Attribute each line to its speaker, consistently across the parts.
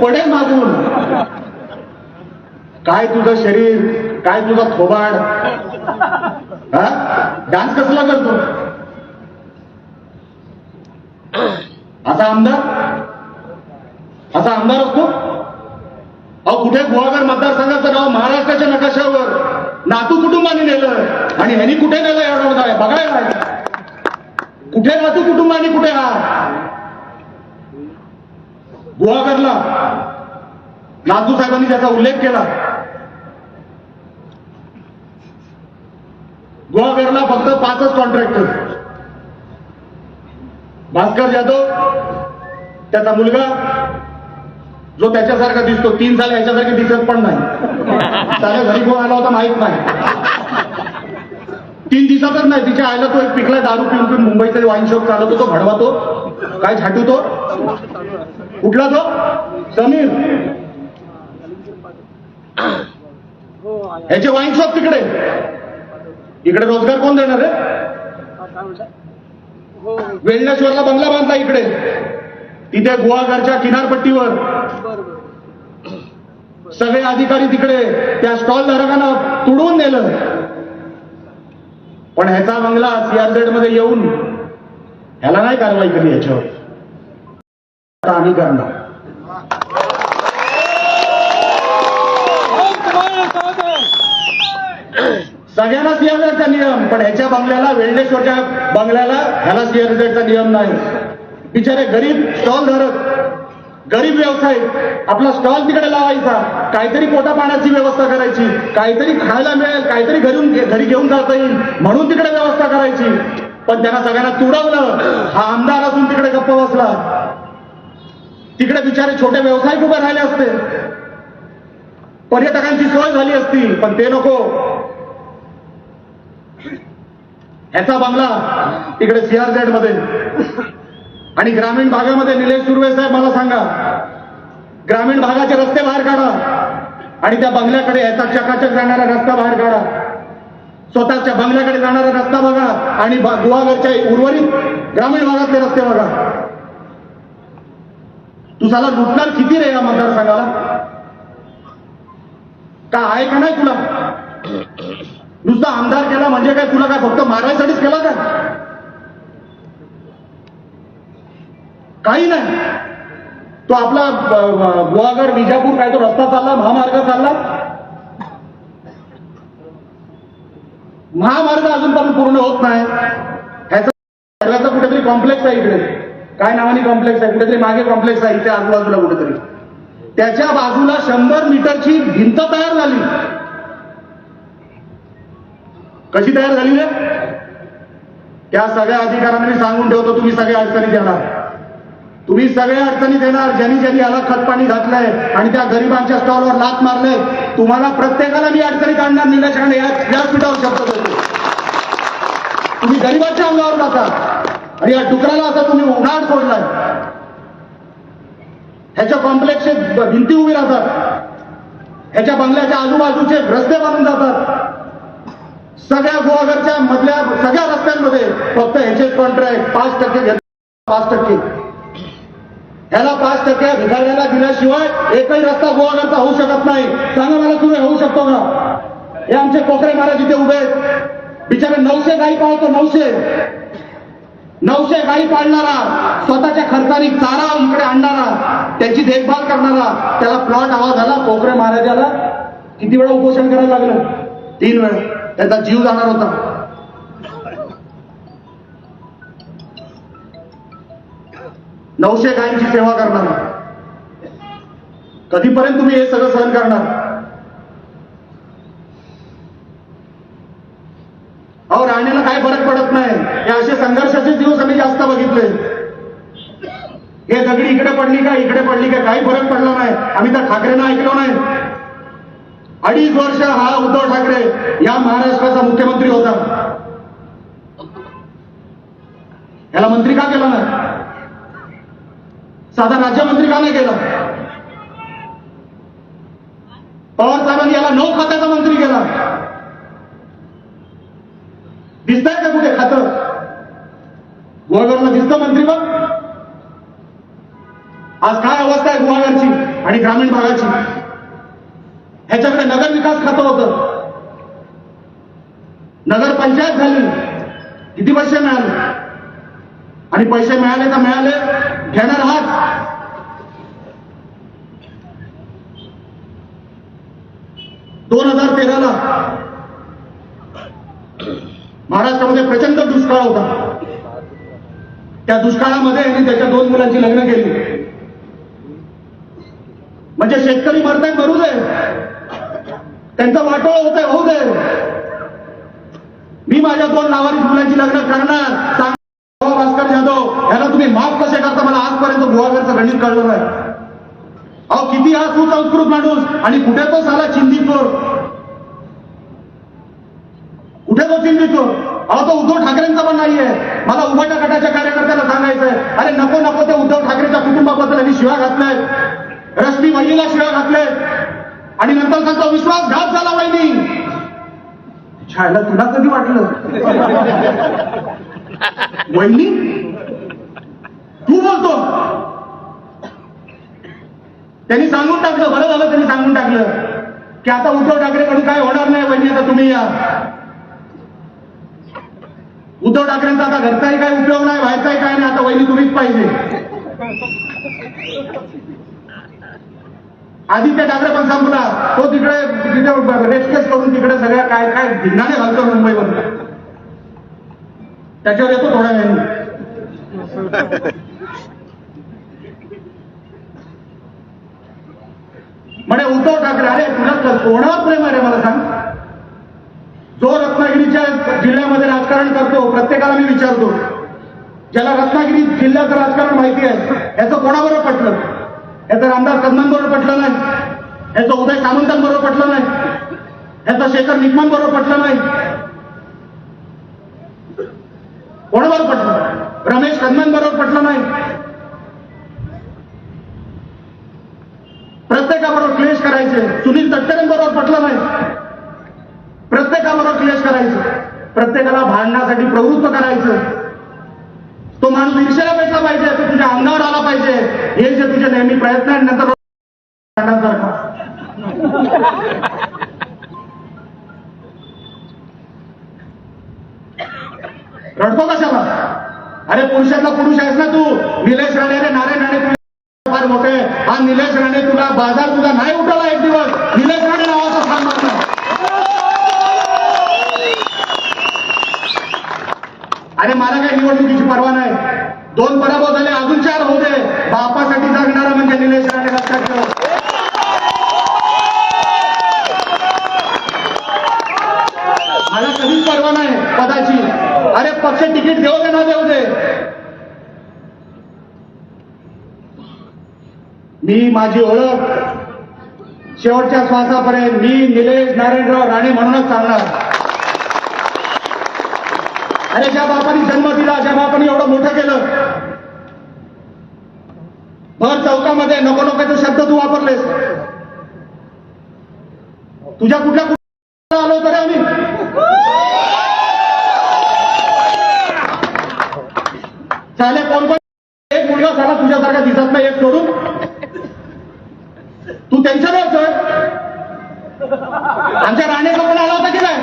Speaker 1: मागे मागून. काय तुझं शरीर? काय तुझा थोबाड? हा? डान्स कसला करतो? असा आमदार? असा आमदार असतो? अहो कुठे गुहागर मतदारसंघाचं नाव महाराष्ट्राच्या नकाशावर? नातू कुटुंबाने नेलं आणि ह्यांनी कुठे नेलं एवढा आहे बघायला कुठे नातू कुटुंबाने कुठे हा गुवागर्ला नाजू साहेबांनी त्याचा उल्लेख केला. गुहागरला फक्त पाचच कॉन्ट्रॅक्टर भास्कर जाधव त्याचा मुलगा जो त्याच्यासारखा दिसतो. तीन साल याच्यासारखे दिसत पण नाही. त्याला घरी कोण आला होता माहीत नाही. तीन दिवसातच नाही तिच्या आईला तो एक पिकला दारू पिऊन पिऊन मुंबईचा वाईन शॉप चालवतो तो भडवा तो काय छाटू तो कुठला तो? समीर. ह्याचे वाईन शॉप तिकडे. इकडे रोजगार कोण देणार रे? वेल्नेश्वरला बंगला बांधला इकडे. तिथे गुहागरच्या किनारपट्टीवर. सगळे अधिकारी तिकडे. त्या स्टॉल धारकांना तुडवून नेलं. पण ह्याचा बंगला सीआरझेडमध्ये येऊन ह्याला नाही कारवाई केली याच्यावर. आणि आम्ही करणार. सगळ्यांना सीआरझेडचा नियम पण ह्याच्या बंगल्याला वेल्डेश्वरच्या बंगल्याला ह्याला सीआरझेडचा नियम नाही. बिचारे गरीब स्टॉल धरत गरीब व्यावसायिक आपला स्टॉल तिकडे लावायचा. काहीतरी पोटा पाण्याची व्यवस्था करायची. काहीतरी खायला मिळेल काहीतरी घरून घरी घेऊन जाता येईल म्हणून तिकडे व्यवस्था करायची. पण त्यांना सगळ्यांना तुडवलं. हा आमदार असून तिकडे गप्प बसला. तिकडे बिचारे छोटे व्यवसाय उभे राहिले असते. पर्यटकांची सोय झाली असती पण ते नको. ह्याचा बंगला तिकडे सीआरझेडमध्ये. आणि ग्रामीण भागामध्ये निलेश सुर्वे साहेब मला सांगा. ग्रामीण भागाचे रस्ते बाहेर काढा. आणि त्या बंगल्याकडे ह्याचा चकाचक जाणारा रस्ता बाहेर काढा. स्वतःच्या बंगल्याकडे जाणारा रस्ता बघा आणि गुहागरच्या उर्वरित ग्रामीण भागातले रस्ते बघा. तू साला लुटणार किती रे या मतदारसंघाला? का आहे का नाही तुला? नुसता आमदार केला म्हणजे काय तुला काय फक्त मारायसाठीच केला का? काही नाही. तो आपला ब- विजापूर काय तो रस्ता चालला महामार्ग चालला. महामार्ग अजूनपर्यंत पूर्ण होत नाही. ह्याचा कुठेतरी कॉम्प्लेक्स आहे इकडे. काय नावाने कॉम्प्लेक्स आहे? कुठेतरी मागे कॉम्प्लेक्स आहे इथे आजूबाजूला कुठेतरी. त्याच्या बाजूला शंभर मीटरची भिंत तयार झाली. कशी तयार झाली त्या सगळ्या अधिकाऱ्यांना सांगून ठेवतो तुम्ही सगळ्या अडचणी देणार तुम्ही सगळ्या अडचणी देणार ज्यांनी ज्यांनी याला खतपाणी घातलंय आणि त्या गरिबांच्या स्टॉलवर लात मारलंय तुम्हाला प्रत्येकाला मी अडचणी काढणार निलेशाने या व्यासपीठावर शब्द देतो. तुम्ही गरिबांच्या अंगावर जाता. आणि या डुकराला असा तुम्ही उन्हाळ सोडलाय ह्याच्या कॉम्प्लेक्सचे भिंती उभी राहतात. ह्याच्या बंगल्याच्या आजूबाजूचे रस्ते बांधून जातात. सगळ्या गोवागरच्या मधल्या सगळ्या रस्त्यांमध्ये फक्त ह्याचे कॉन्ट्रॅक्ट पाच टक्के पाच टक्के. ह्याला पाच टक्के भिकाऱ्याला दिल्याशिवाय एकही रस्ता गोवागरचा होऊ शकत नाही. सांगा मला तुम्ही होऊ शकतो का? हे आमचे कोकरे महाराज इथे उभे आहेत. बिचारे नऊशे गाई पाळतो नऊशे. नऊशे गाई पाळणारा स्वतःच्या खर्चाने चारा इकडे आणणारा त्याची देखभाल करणारा त्याला प्लॉट हवा झाला कोकरे महाराजाला किती वेळा उपोषण करायला लागलं? तीन वेळा. त्याचा जीव जाणार होता. नऊशे गायींची सेवा करणार. कधीपर्यंत तुम्ही हे सगळं सहन करणार? अहो राणीला काय फरक पडत नाही. हे असे संघर्षाचे दिवस आम्ही जास्त बघितले. हे दगडी इकडे पडली का इकडे पडली का काही फरक पडला नाही. आम्ही त्या ठाकरेंना ऐकलो नाही. अडीच वर्ष हा उद्धव ठाकरे या महाराष्ट्राचा मुख्यमंत्री होता. याला मंत्री का केला नाही? साधा राज्यमंत्री का नाही केला? पवार साहेबांनी याला नऊ खात्याचा मंत्री केला दिसतंय का कुठे खातं गुहागरला दिसतं मंत्री मग आज काय अवस्था आहे गुहागरची आणि ग्रामीण भागाची? ह्याच्याकडे नगर विकास खातं होतं. नगर पंचायत झाली. किती पैसे मिळाले? आणि पैसे मिळाले का मिळाले? घेणार हाच दोन हजार तेराला महाराष्ट्रामध्ये प्रचंड दुष्काळ होता. त्या दुष्काळामध्ये यांनी त्याच्या दोन मुलांची लग्न केली. म्हणजे शेतकरी मरताय मरू दे. त्यांचा वाटोळ होत आहे होऊ दे. मी माझ्या दोन नावारी मुलांची लग्न करणार. सांग हो, भास्कर जाधव यांना तुम्ही माफ कसे करता? मला आजपर्यंत गुहागरचं गणित कळलं नाही. अहो किती हा सुसंस्कृत माणूस आणि कुठे तो साला चिंदी चोर कुठे तो चिंदी चोर अहो तो उद्धव ठाकरेंचा पण नाहीये. मला उभाटा गटाच्या कार्यकर्त्याला सांगायचंय. अरे नको नको ते उद्धव ठाकरेच्या कुटुंबाबद्दल यांनी शिव्या घातलाय. रश्मी वहिनीला शिव्या घातल्यात आणि नंतर त्यांचा विश्वासघात झाला वहिनी. छायला तुला कधी वाटलं? वहिनी तू बोलतो. त्यांनी सांगून टाकलं बरं झालं त्यांनी सांगून टाकलं. की आता उद्धव ठाकरेकडून काय होणार नाही वहिनी आता तुम्ही या. उद्धव ठाकरेंचा आता घरचाही काय उपयोग नाही व्हायचाही काय नाही आता वहिनी तुम्हीच पाहिजे. आदित्य ठाकरे पण संपला तो तिकडे तिथे रेस्केस करून तिकडे सगळ्या काय काय धिंगाणे घालतो मुंबईवर त्याच्यावर येतो थोड्या वेळाने. म्हणे उद्धव ठाकरे अरे तुला क- कोणावर प्रेम आहे रे मला सांग. जो रत्नागिरीच्या जिल्ह्यामध्ये राजकारण करतो प्रत्येकाला मी विचारतो ज्याला रत्नागिरी जिल्ह्याचं राजकारण माहिती आहे याचं कोणाबरोबर पटलं याचं रामदास कदमांबरोबर पटलं नाही? याचं उदय सामंतांबरोबर पटलं नाही? याचं शेखर निकमांबरोबर पटलं नाही? कोणाबरोबर पटलं रमेश कदमांबरोबर पटलं नाही? प्रत्येकाबरोबर क्लेश करायचे. सुनील तटकरेंबरोबर प्रत्येकाबरोबर करायचं. प्रत्येकाला भांडण्यासाठी प्रवृत्त करायचं. तो माणूस ईर्षेला भेटला पाहिजे तो तुझ्या अंगावर आला पाहिजे. हे जे तुझे नेहमी प्रयत्न आहेत नंतर रडतो कशाला? अरे पुरुषातला पुरुष आहेस ना तू. निलेश राणे रे नारायण राणे फार मोठे. हा निलेश राणे तुला बाजार तुला नाही उठवला एक दिवस निलेश राणे नावाचा स्थान मारला अरे मला काही निवडणुकीची परवा नाही. दोन पराभव झाले अजून चार होऊ दे. बापासाठी जगणारा म्हणजे निलेश राणे लक्षात ठेव. मला कधीच परवा नाही पदाची अरे पक्ष तिकीट देऊ दे ना देऊ दे. मी माझी ओळख. शेवटच्या श्वासापर्यंत मी निलेश नारायणराव राणे म्हणूनच सांगणार अरे ज्या बापाने जन्म दिला ज्या बापाने एवढं मोठं केलं भर चौकामध्ये नको नकोचे शब्द तू वापरलेस. तुझ्या कुठल्या आलो तर आम्ही चाले कोण कोण एक मुलगा झाला तुझ्यासारखा दिसत नाही एक सोडून तू त्यांच्या नव्हतं आमच्या राणेचा पण आला होता की नाही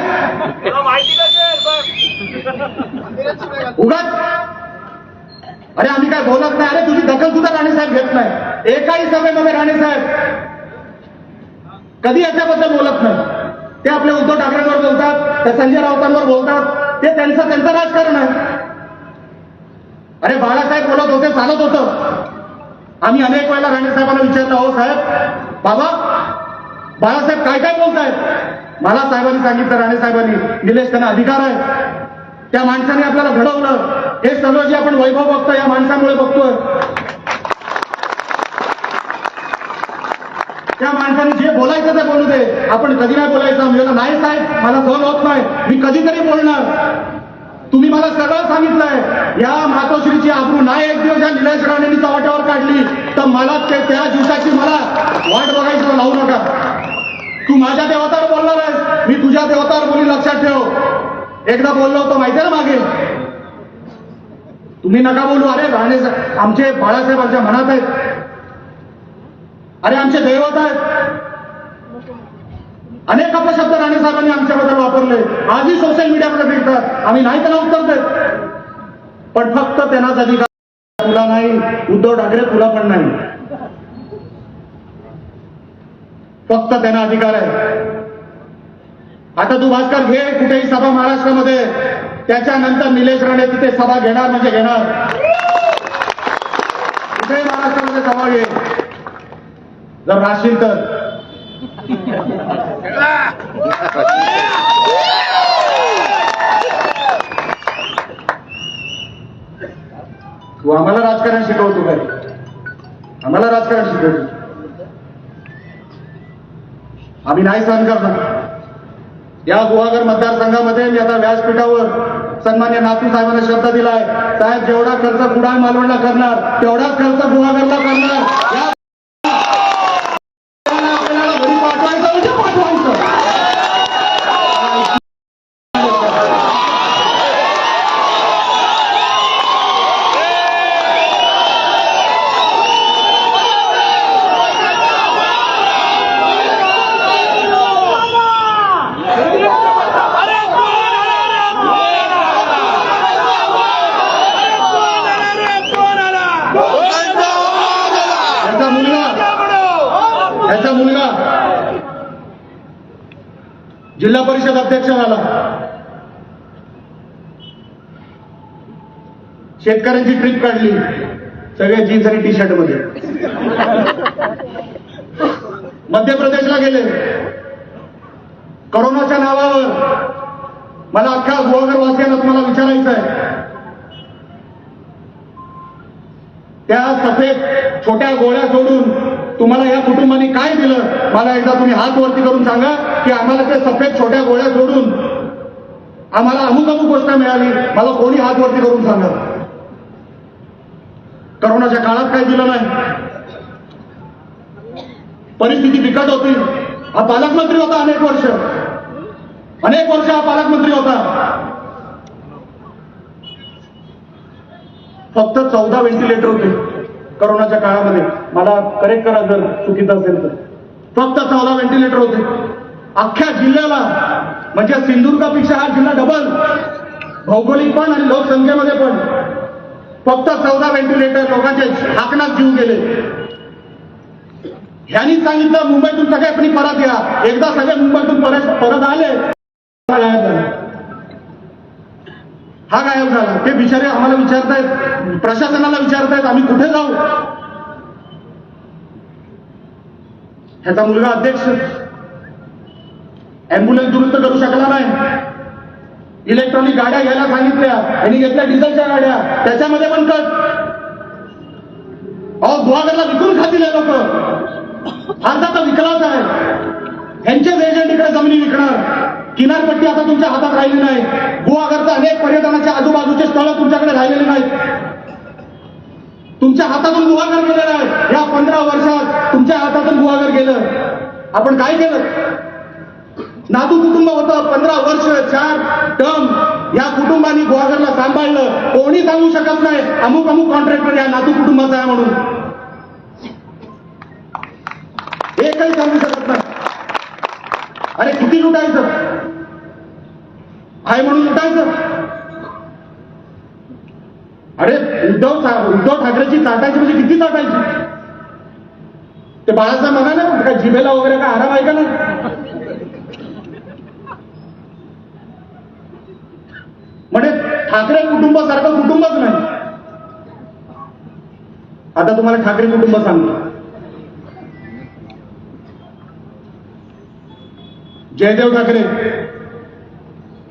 Speaker 2: तुला माहिती नसेल बघ
Speaker 1: उगाच अरे आम्ही काय बोलत नाही अरे तुझी दखल सुद्धा राणेसाहेब घेत नाही एकाही सभेमध्ये राणेसाहेब कधी याच्याबद्दल बोलत नाही ते आपल्या उद्धव ठाकरेंवर बोलतात मुद्द्यांवर बोलतात. ते त्यांचं त्यांचं राजकारण आहे. अरे बाळासाहेब बोलत होते चालत होतं. आम्ही अनेक वेळेला राणे साहेबांना विचारलं हो साहेब बाबा बाळासाहेब काय काय बोलतायत? मला साहेबांनी सांगितलं राणे साहेबांनी निलेश त्यांना अधिकार आहे. त्या माणसाने आपल्याला घडवलं. हे सर्व जे आपण वैभव बघतो या माणसामुळे बघतोय. त्या माणसाने जे बोलायचं ते बोलू दे. आपण कधी नाही बोलायचं? म्हणजे नाही साहेब मला सहन होत नाही. मी कधीतरी बोलणार. तुम्ही मला सगळं सांगितलंय. या मातोश्री काढली. तर मला ते त्या दिवसाची मला वाट बघायचं लावू नका. तू माझ्या देवतावर बोलणार आहेस. मी तुझ्या देवतावर बोली लक्षात ठेव. एकदा बोललो होतो माहितीये ना मागे? तुम्ही नका बोलू. अरे राणे आमचे बाळासाहेब आमच्या मनात आहेत. अरे आमचे दैवत आहेत. अनेक अपशब्द राणे साहेबांनी आमच्याबद्दल वापरले. आजही सोशल मीडियामध्ये भेटतात आम्ही नाही त्यांना उत्तर देत. पण फक्त त्यांनाच अधिकार तुला नाही. उद्धव ठाकरे तुला पण नाही. फक्त त्यांना अधिकार आहे. आता तू भास्कर घे कुठेही सभा महाराष्ट्रामध्ये. त्याच्यानंतर निलेश राणे तिथे सभा घेणार म्हणजे घेणार. कुठेही महाराष्ट्रामध्ये सभा घे. जर राशील तर. तू आम्हाला राजकारण शिकवतो काय आम्हाला राजकारण शिकवतो. आम्ही नाही सहन करणार. या गुहागर मतदारसंघामध्ये मी आता व्यासपीठावर सन्मान्य नातू साहेबांना शब्द दिलाय. साहेब जेवढा खर्च कुडाळ मालवणला करणार तेवढाच खर्च गुहागरला करणार या आपल्याला घरी पाठवायचं म्हणजे पाठवायचं
Speaker 2: अरे कोण आला रे कोण आला
Speaker 1: याचा मुलगा याचा मुलगा जिल्हा परिषद अध्यक्ष झाला शेतकऱ्यांची ट्रिप काढली. सगळे जीन्स आणि टी शर्टमध्ये. मध्य प्रदेशला गेले. करोनाच्या नावावर मला अख्खा गुहागरवासियांना तुम्हाला विचारायचं आहे त्या सफेद छोट्या गोळ्या सोडून तुम्हाला या कुटुंबाने काय दिलं? मला एकदा तुम्ही हात वरती करून सांगा की आम्हाला त्या सफेद छोट्या गोळ्या सोडून आम्हाला अमुक अमुक गोष्ट मिळाली. मला कोणी हात वरती करून सांगा करोनाच्या काळात काय दिलं नाही. परिस्थिती बिकट होती. हा पालकमंत्री होता अनेक वर्ष. अनेक वर्ष हा पालकमंत्री होता. फक्त चौदा व्हेंटिलेटर होते करोनाच्या काळामध्ये. मला करेक्ट करा जर चुकीचं असेल तर. फक्त चौदा व्हेंटिलेटर होते. अख्ख्या जिल्ह्याला म्हणजे सिंधुदुर्गापेक्षा हा जिल्हा डबल भौगोलिक पण आणि लोकसंख्येमध्ये पण. फक्त चौदा व्हेंटिलेटर लोकांचे हाकणात जीव गेले. ह्यांनी सांगितलं मुंबईतून सगळे परत या. एकदा सगळे मुंबईतून परत परत आले. हा हा गायब झाला. ते बिचारे आम्हाला विचारतायत प्रशासनाला विचारतायत आम्ही कुठे जाऊ? ह्याचा मुलगा अध्यक्ष अँब्युलन्स दुरुस्त करू शकला नाही. इलेक्ट्रॉनिक गाड्या घ्यायला सांगितल्या आणि घेतल्या डिझेलच्या गाड्या. त्याच्यामध्ये पण कट. अहो गुहागरला विकून खातील लोक. भारताचा विकलाच आहे. ह्यांचेच एजंट इकडे जमिनी विकणार. किनारपट्टी आता तुमच्या हातात राहिली नाही. गुहागरचा अनेक पर्यटनाच्या आजूबाजूचे स्थळं तुमच्याकडे राहिलेले नाहीत. तुमच्या हातातून गुहागर गेलेलं आहे. या पंधरा वर्षात तुमच्या हातातून गुहागर गेलं. आपण काय केलं? नातू कुटुंब होतं पंधरा वर्ष चार टर्म. या कुटुंबाने गुहागरला सांभाळलं. कोणी सांगू शकत नाही. अमुक अमुक कॉन्ट्रॅक्टर या नातू कुटुंबाचा आहे म्हणून. एकही सांगू शकत नाही. अरे किती लुटायचं? आहे म्हणून लुटायचं? अरे उद्धव उद्धव ठाकरेची चाटायची म्हणजे किती चाटायची ते बाळाचा म्हणा ना काय जिभेला वगैरे काय आराम आहे का नाही म्हणजे ठाकरे कुटुंबासारखं कुटुंबच नाही. आता तुम्हाला ठाकरे कुटुंब सांगतो. जयदेव ठाकरे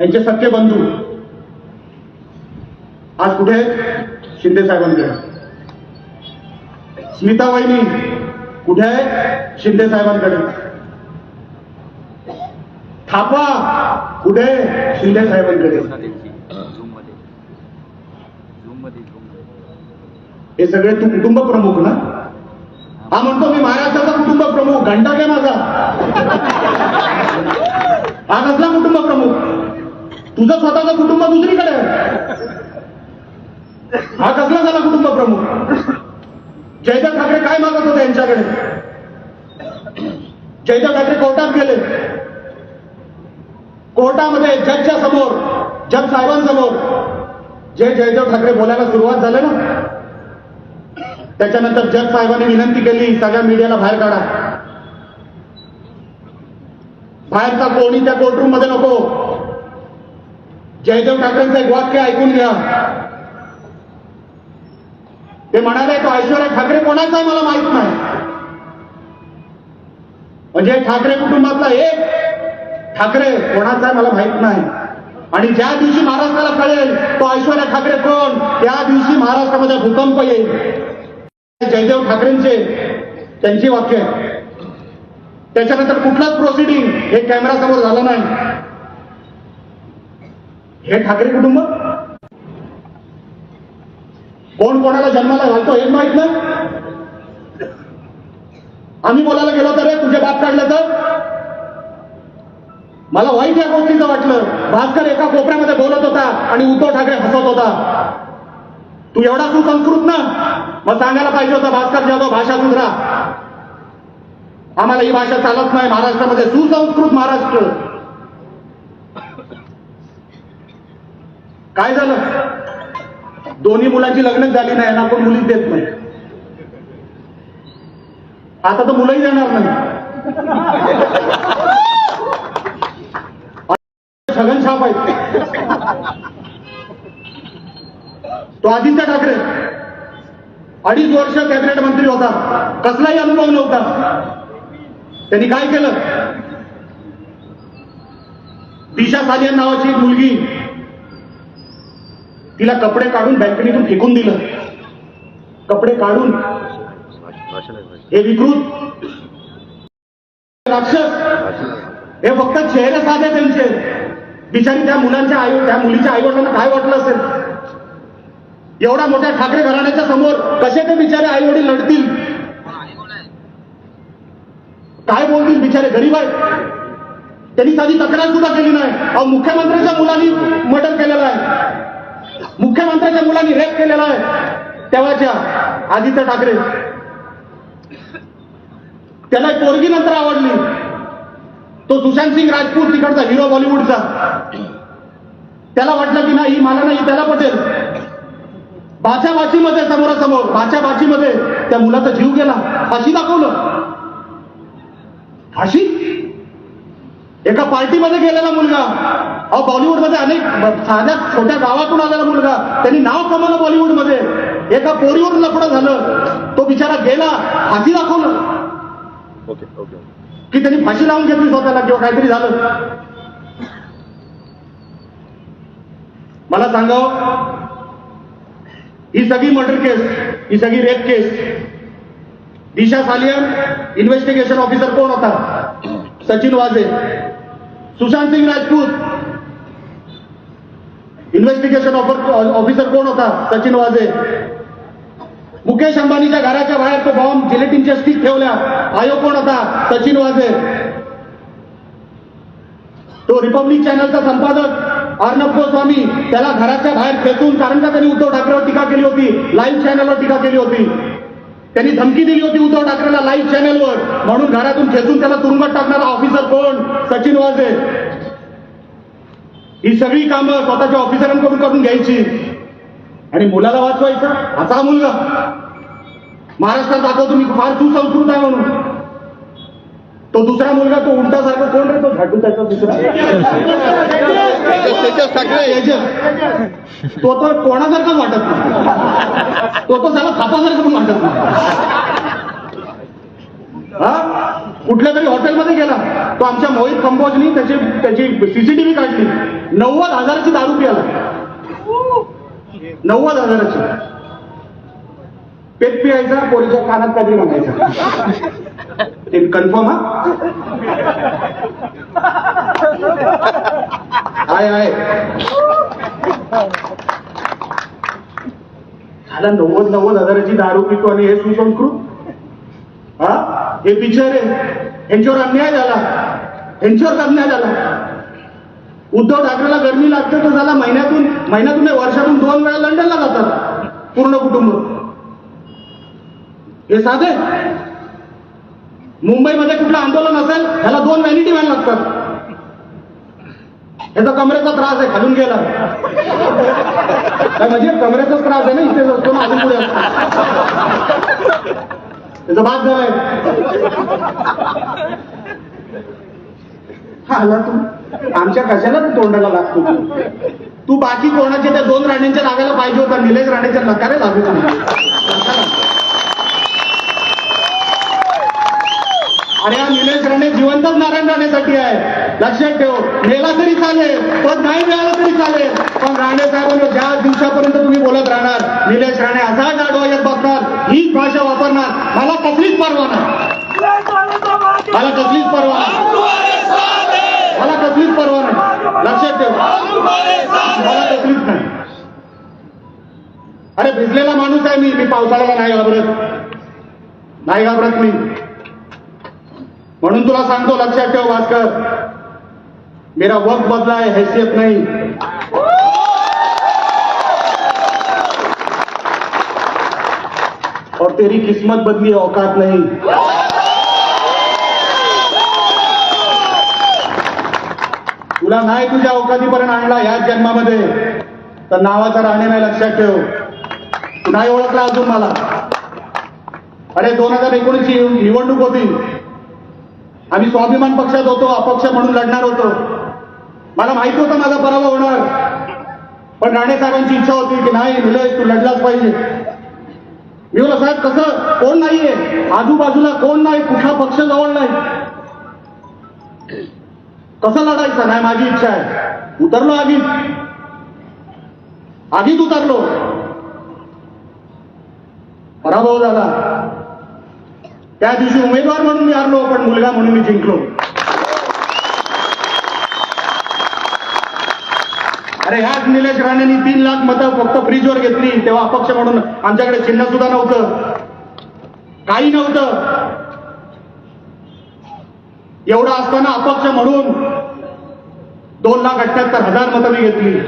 Speaker 1: यांचे सख्खे बंधू. आज कुठे शिंदे साहेबांकडे. स्मिता वहिनी कुठे आहे शिंदे साहेबांकडे. थापा कुठे? आहे? शिंदे साहेबांकडे
Speaker 3: झूममध्ये झूममध्ये झूममध्ये
Speaker 1: हे सगळे तू कुटुंब प्रमुख ना? हा म्हणतो मी महाराष्ट्राचा कुटुंब प्रमुख घंटा काय माझा. हा कसला कुटुंब प्रमुख तुझं स्वतःचं कुटुंब दुसरीकडे हा कसला झाला कुटुंब प्रमुख जयदेव ठाकरे काय मागत होते यांच्याकडे? जयदेव ठाकरे कोर्टात गेले. कोर्टामध्ये जजच्या समोर जज साहेबांसमोर. जे जयदेव ठाकरे बोलायला सुरुवात झाले ना त्याच्यानंतर जज साहेबांनी विनंती केली सगळ्या मीडियाला बाहेर काढा. बाहेरचा कोणी त्या कोर्टरूममध्ये नको. जयदेव ठाकरेंचं एक वाक्य ऐकून घ्या. ते म्हणाले तो ऐश्वर्या ठाकरे कोणाचा आहे मला माहीत नाही. म्हणजे ठाकरे कुटुंबातला एक ठाकरे कोणाचा आहे मला माहीत नाही. आणि ज्या दिवशी महाराष्ट्राला कळेल तो ऐश्वर्या ठाकरे कोण त्या दिवशी महाराष्ट्रामध्ये भूकंप येईल. जयदेव ठाकरेंचे त्यांची वाक्य त्याच्यानंतर कुठलाच प्रोसिडिंग हे कॅमेरा समोर झालं नाही. हे ठाकरे कुटुंब? कोण कोणाला जन्माला घालतो हे माहीत नाही. आम्ही बोलायला गेलो तर तुझे बाप काढलं तर? मला वाईट या गोष्टीचं वाटलं. भास्कर एका कोपऱ्यामध्ये बोलत होता आणि उद्धव ठाकरे हसत होता. तू एवढा सुसंस्कृत ना मग सांगायला पाहिजे होता भास्कर जाधव भाषा सुधरा. आम्हाला ही भाषा चालत नाही महाराष्ट्रामध्ये सुसंस्कृत महाराष्ट्र. काय झालं? दोन्ही मुलांची लग्नच झाली नाही ना कोण मुलीच देत नाही. आता तर मुलंही देणार नाही. तो आदित्य ठाकरे. अडीच वर्ष कॅबिनेट मंत्री होता. कसलाही अनुभव नव्हता. त्यांनी काय केलं? दिशा सालियन नावाची एक मुलगी तिला कपडे काढून बँकेतून फेकून दिलं. कपडे काढून. हे विकृत. राक्षस. हे फक्त चेहरे साधे त्यांचे. बिचारी त्या मुलांच्या आई त्या मुलीच्या आई वडिलांना काय वाटलं असेल? एवढ्या मोठ्या ठाकरे घराण्याच्या समोर कसे ते बिचारे आई वडील लढतील काय बोलतील बिचारे? गरीब आहेत. त्यांनी साधी तक्रार सुद्धा केली नाही. अहो मुख्यमंत्र्यांच्या मुलांनी मर्डर केलेला आहे. मुख्यमंत्र्यांच्या मुलांनी रेप केलेला आहे. तेव्हाच्या आदित्य ठाकरे. त्याला एक पोरगी नंतर आवडली. तो सुशांत सिंग राजपूत तिकडचा हिरो बॉलिवूडचा त्याला वाटलं की नाही ही मला नाही त्याला पटेल. बाच्या बाचीमध्ये समोरासमोर बाच्या बाचीमध्ये त्या मुलाचा जीव गेला. फाशी दाखवलं. फाशी? एका पार्टीमध्ये गेलेला मुलगा. अहो बॉलिवूडमध्ये अनेक साध्या छोट्या गावातून आलेला मुलगा. त्यांनी नाव कमवलं बॉलिवूडमध्ये. एका पोरीवर लफडं झालं. तो बिचारा गेला. फाशी दाखवलं.
Speaker 3: Okay okay.
Speaker 1: की त्यांनी फाशी लावून घेतली स्वतःला किंवा काहीतरी झालं. मला सांगाव? ही सगळी मर्डर केस ही सगळी rape case Disha Salian investigation officer कोण होता? सचिन वाजे सुशांत सिंग राजपूत. इन्व्हेस्टिगेशन ऑफिसर कोण होता? सचिन वाजे मुकेश अंबानीच्या घराच्या बाहेर तो बॉम्ब जिलेटिनच्या स्टिक ठेवल्या. आयोग कोण होता? सचिन वाजे तो रिपब्लिक चॅनलचा संपादक. अर्णब गोस्वामी त्याला घराच्या बाहेर खेचून कारण का त्यांनी उद्धव ठाकरेवर टीका केली होती? लाईव्ह चॅनलवर टीका केली होती. त्यांनी धमकी दिली होती उद्धव ठाकरेला लाईव्ह चॅनलवर. म्हणून घरातून खेचून त्याला तुरुंगात टाकणारा ऑफिसर कोण? सचिन वाजे ही सगळी कामं स्वतःच्या ऑफिसरांकडून करून घ्यायची. आणि मुलाला वाचवायचा. असा मुलगा. महाराष्ट्रात दाखवतो मी फार सुसंस्कृत आहे म्हणून. तो दुसरा मुलगा तो उलटासारखा कोण रे? तो झाटू त्याचा दुसरा.
Speaker 3: तेजस ठाकरे
Speaker 1: तो तर कोणासारखाच वाटत नाही. तो तर त्याला खापासारखं पण वाटत नाही. हा? कुठल्या तरी हॉटेलमध्ये गेला. तो आमच्या मोहित कंबोजनी त्याची त्याची सीसीटीव्ही काढली. नव्वद हजाराची दारू प्याला. नव्वद हजाराची. पेट पियायचा पोरीच्या कानात कधी म्हणायचा? ते कन्फर्म हा? आहे आहे ह्याला नव्वद नव्वद हजाराची दारू पितो आणि हे सुसंस्कृत हा? हे बिचारे यांच्यावर अन्याय झाला. यांच्यावर अन्याय झाला. उद्धव ठाकरेला गर्मी लागते तर झाला महिन्यातून महिन्यातून वर्षातून दोन वेळा लंडनला जातात पूर्ण कुटुंब. हे साधे? मुंबईमध्ये कुठलं आंदोलन असेल ह्याला दोन व्हॅनिटी व्हॅन लागतात. याचा कमरेचा त्रास आहे खालून गेला. काय म्हणजे कमरेचा त्रास आहे ना इथे असतो ना अजून पुढे असतो. त्याचा भाग झालाय आला तू. आमच्या कशाला तू तोंडाला लागतो तू? तू बाकी कोणाच्या त्या दोन राण्यांच्या लागायला पाहिजे होता निलेश राणेच्या नकारे लागू आणि अरे हा निलेश राणे जिवंतच नारायण राणेसाठी आहे. लक्षात ठेव मेला तरी चालेल पण नाही मिळालं तरी चालेल. पण राणे साहेबांना ज्या दिवसापर्यंत तुम्ही बोलत राहणार निलेश राणे असा गाडवा येत बसणार हीच भाषा वापरणार मला कसलीच परवा मला कसलीच परवा मला कसलीच परवा लक्षात ठेव. मला कसलीच नाही. अरे भिजलेला माणूस आहे मी मी पावसाळ्याला नाही घाबरत. नाही घाबरत मी. म्हणून तुला सांगतो लक्षात ठेव भास्कर. मेरा वक्त बदला है हैसियत नाही. और तेरी किस्मत बदली है औकात नहीं. तुला नाही तुझ्या औकातीपर्यंत आणला याच जन्मामध्ये. तर नावाचा राहणे नाही लक्षात ठेव. तू नाही ओळखला अजून मला. अरे दोन हजार एकोणीसची निवडणूक होती. आम्ही स्वाभिमान पक्षात होतो अपक्ष म्हणून लढणार होतो. मला माहीत होतं माझा पराभव होणार. पण राणे साहेबांची इच्छा होती की नाही निलेश तू लढलाच पाहिजे. मी बोला साहेब कसं? कोण नाहीये? आजूबाजूला कोण नाही? कुठला पक्ष जवळ नाही? कसं लढायचं? नाही माझी इच्छा आहे. उतरलो आगीत आगीत उतरलो. पराभव झाला. त्या दिवशी उमेदवार म्हणून मी हरलो पण मुलगा म्हणून मी जिंकलो. अरे ह्याच निलेश राणेंनी तीन लाख मतं फक्त फ्रीजवर घेतली. तेव्हा अपक्ष म्हणून आमच्याकडे चिन्ह सुद्धा नव्हतं. काही नव्हतं. एवढं असताना अपक्ष म्हणून दोन लाख अठ्याहत्तर हजार मतं मी घेतली.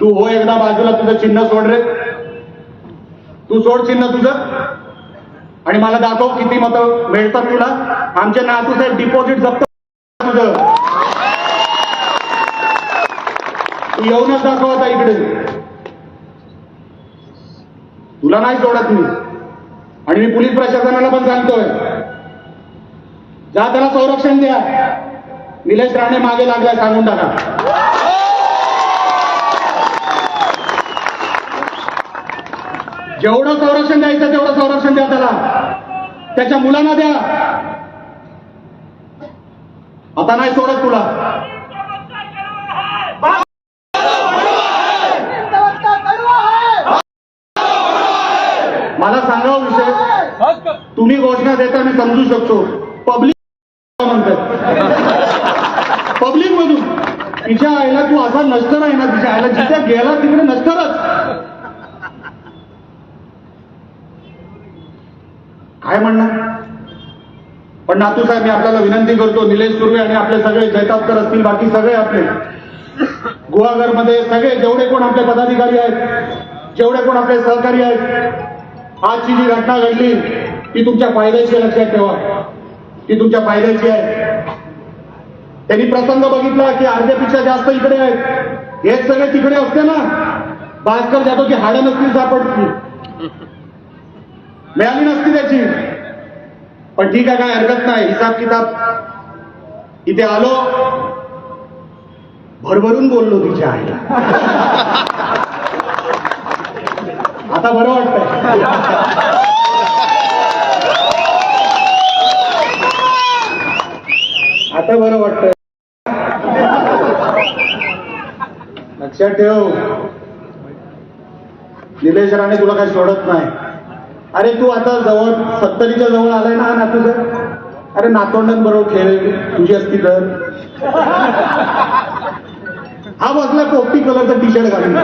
Speaker 1: तू हो एकदा बाजूला तुझं चिन्ह सोड रे. तू सोड चिन्ह तुझं. आणि मला दाखव किती मतं मिळतात तुला. आमचे नातू साहेब डिपॉझिट जप्त तुझं. तू येऊनच दाखव आता इकडे. तुला नाही सोडत मी. आणि मी पोलीस प्रशासनाला पण सांगतोय. जा त्याला संरक्षण द्या. निलेश राणे मागे लागलाय सांगून टाका. जेवढं संरक्षण द्यायचं तेवढं संरक्षण द्या त्याला. त्याच्या मुलांना द्या. आता नाही सोडत तुला. मला सांगा हो विषय. तुम्ही घोषणा देता मी समजू शकतो. पब्लिक म्हणतात. पब्लिक मधून. तिच्या आईला तू असा नष्ट आहे ना तिच्या आईला जिथे गेला तिकडे नसतरच काय म्हणणार पण नातू साहेब मी आपल्याला विनंती करतो निलेश सुर्वे आणि आपले सगळे जैतापकर असतील बाकी सगळे आपले. गुहागरमध्ये सगळे जेवढे कोण आपले पदाधिकारी आहेत जेवढे कोण आपले सहकारी आहेत आजची जी घटना घडली ती तुमच्या फायद्याची लक्षात ठेवा. ती तुमच्या फायद्याची आहे. त्यांनी प्रसंग बघितला की अर्ध्यापेक्षा जास्त इकडे आहेत. हेच सगळे तिकडे असते ना. भास्कर जाधवची हाडं नसतील सापडतील. मिळाली नसती त्याची. पण ठीक आहे काय हरकत नाही. हिसाब किताब. इथे आलो. भरभरून बोललो तिच्या आईला. आता बरं वाटतंय. आता बरं वाटतंय. लक्षात ठेव. निलेश राणे तुला काही सोडत नाही. अरे तू आता जवळ सत्तरीच्या जवळ आलाय ना ना तुझं अरे नातोंडांबरोबर खेळ तुझी असती तर. हा बसला पोपटी कलरचा टी शर्ट घालून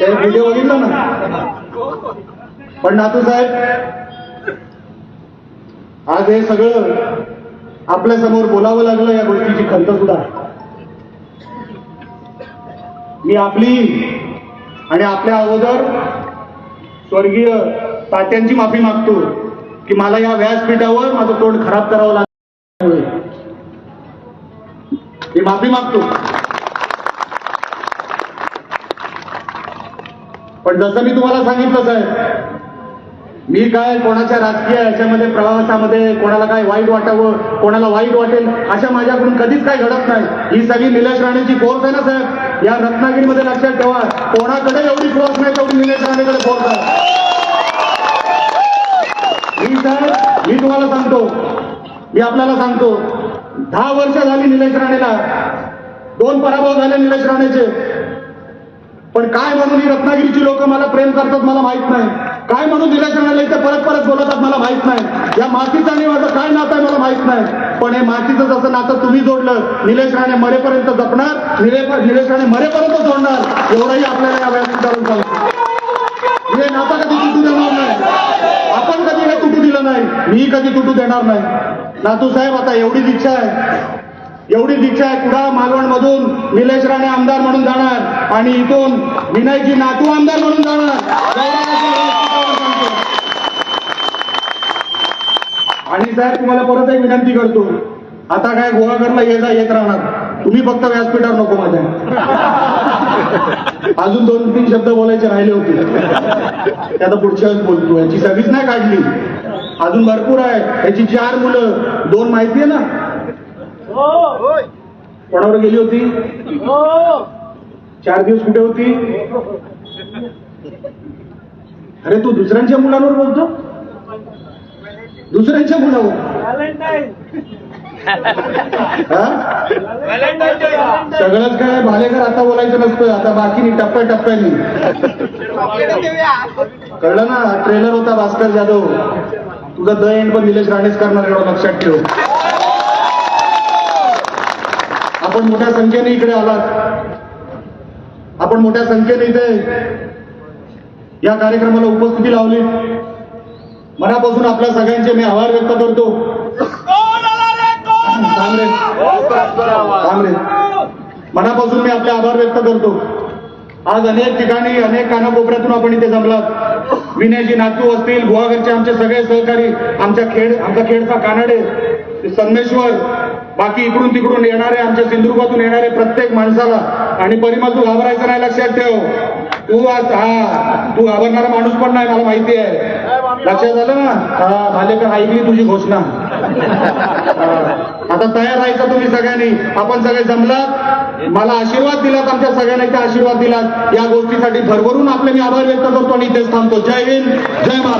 Speaker 1: व्हिडिओ बघितला ना? पण नातू साहेब आज हे सगळं आपल्यासमोर बोलावं लागलं या गोष्टीची खंत सुद्धा. मी आपली आणि आपल्या अगोदर स्वर्गीय तात्यांची माफी मागतो की मला या व्यासपीठावर माझं तोंड खराब करावं लागल्यामुळे मी माफी मागतो. पण जसं मी तुम्हाला सांगितलं साहेब मी काय कोणाच्या राजकीय याच्यामध्ये प्रवासामध्ये कोणाला काय वाईट वाटावं कोणाला वाईट वाटेल अशा माझ्याकडून कधीच काय घडत नाही. ही सगळी निलेश राणेची फोर्स आहे ना साहेब? या रत्नागिरीमध्ये लक्षात ठेवा. कोणाकडे एवढी फोर्स नाही तेवढी निलेश राणेकडे फोर्स आहे. मी साहेब मी तुम्हाला सांगतो. मी आपल्याला सांगतो. दहा वर्ष झाली निलेश राणेला. दोन पराभव झाले निलेश राणेचे. पण काय म्हणून ही रत्नागिरीची लोक मला प्रेम करतात मला माहीत नाही. काय म्हणून निलेश राणेला इथे परत परत बोलतात मला माहीत नाही. या मातीचं आणि माझं काय नातं आहे मला माहीत नाही. पण हे मातीचं जसं नातं तुम्ही जोडलं निलेश राणे मरेपर्यंत जपणार निलेश राणे मरेपर्यंत जोडणार एवढंही आपल्याला या व्यासपीठावरून चालू. हे नातं कधी तुटू देणार नाही. आपण कधी हे तुटू दिलं नाही. मी कधी तुटू देणार नाही. नातू साहेब आता एवढीच इच्छा आहे. एवढी दीक्षा आहे कुडा मालवण मधून निलेश राणे आमदार म्हणून जाणार. आणि इथून विनयजी नातू आमदार म्हणून जाणार एवढा माझा व्यवस्थितपणे सांगतो. साहेब तुम्हाला परत एक विनंती करतो. आता काय गुहागरला ये जा येत राहणार. तुम्ही फक्त व्यासपीठावर नको माझ्या. अजून दोन तीन शब्द बोलायचे राहिले होते. ते आता पुढच्या वेळेस बोलतो. याची सगळीच नाही काढली. अजून भरपूर आहे. याची चार मुलं. दोन माहिती आहे ना? कोणावर गेली होती? चार दिवस कुठे होती? अरे तू दुसऱ्यांच्या मुलांवर बोलतो? दुसऱ्यांच्या हा? सगळंच काय भालेकर आता बोलायचं नसतं. आता बाकी टप्प्या टप्प्यानी. कळलं ना? ट्रेलर होता भास्कर जाधव. तुझा द एंड पण निलेश राणेच करणार एवढं लक्षात ठेव. आपण मोठ्या संख्येने इकडे आलात. आपण मोठ्या संख्येने इथे या कार्यक्रमाला उपस्थिती लावली. मनापासून आपल्या सगळ्यांचे मी आभार व्यक्त करतो. मनापासून मी आपले आभार व्यक्त करतो. आज अनेक ठिकाणी अनेक कानाकोपऱ्यातून आपण इथे जमलात. विनयजी नातू असतील गुहागरचे आमचे सगळे सहकारी आमच्या खेड आमचा खेडचा कानाडे संमेश्वर बाकी इकडून तिकडून येणारे आमच्या सिंधुदुर्गातून येणारे प्रत्येक माणसाला आणि परिमल तू घाबरायचं नाही लक्षात ठेव. तू आज हा तू घाबरणारा माणूस पण नाही मला माहिती आहे. लक्षात झालं ना? हा भालेकर ऐकली तुझी घोषणा. आता तयार राहायचं तुम्ही सगळ्यांनी. आपण सगळे जमलात? मला आशीर्वाद दिलात आमच्या सगळ्यांना इथे आशीर्वाद दिलात. या गोष्टीसाठी भरभरून आपले मी आभार व्यक्त करतो आणि इथेच थांबतो. जय हिंद जय महाराज